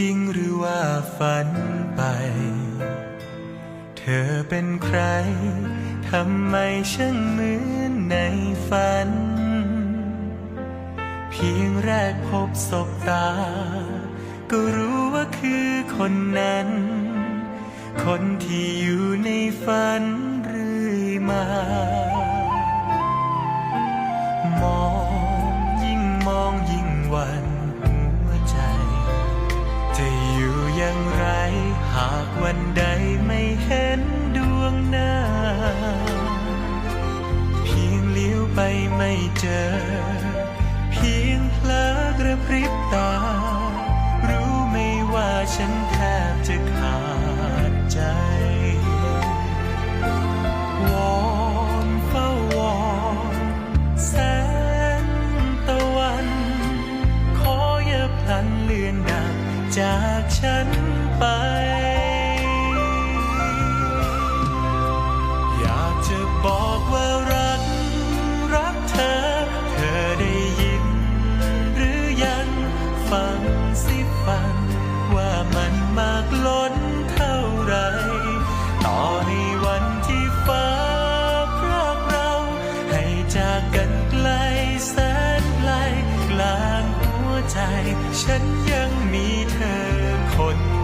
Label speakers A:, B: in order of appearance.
A: ริงหรือว่าฝันไป เธอเป็นใคร ทำไมช่างเหมือนในฝัน เพียงแรกพบศบตา ก็รู้ว่าคือคนนั้น คนที่อยู่ในฝันเรื่อยมา หากวันใดไม่เห็นดวงหน้า เพียงเลี้ยวไปไม่เจอ เพียงเพลอกระพริบตา รู้ไม่ว่าฉันแทบจะขาดใจวอนเฝ้าวอนแสงตะวัน ขออย่าพลันเลือนดับ จากฉันไป อยากจะบอกว่ารัก รักเธอ เธอได้ยิน หรือยังฟังสิฟัง ว่ามันมากล้นเท่าไร ต่อให้วันที่ฟ้าพรากเรา ให้จากกันไกลแสนไกลกลางหัวใจ ฉัน มีเธอคน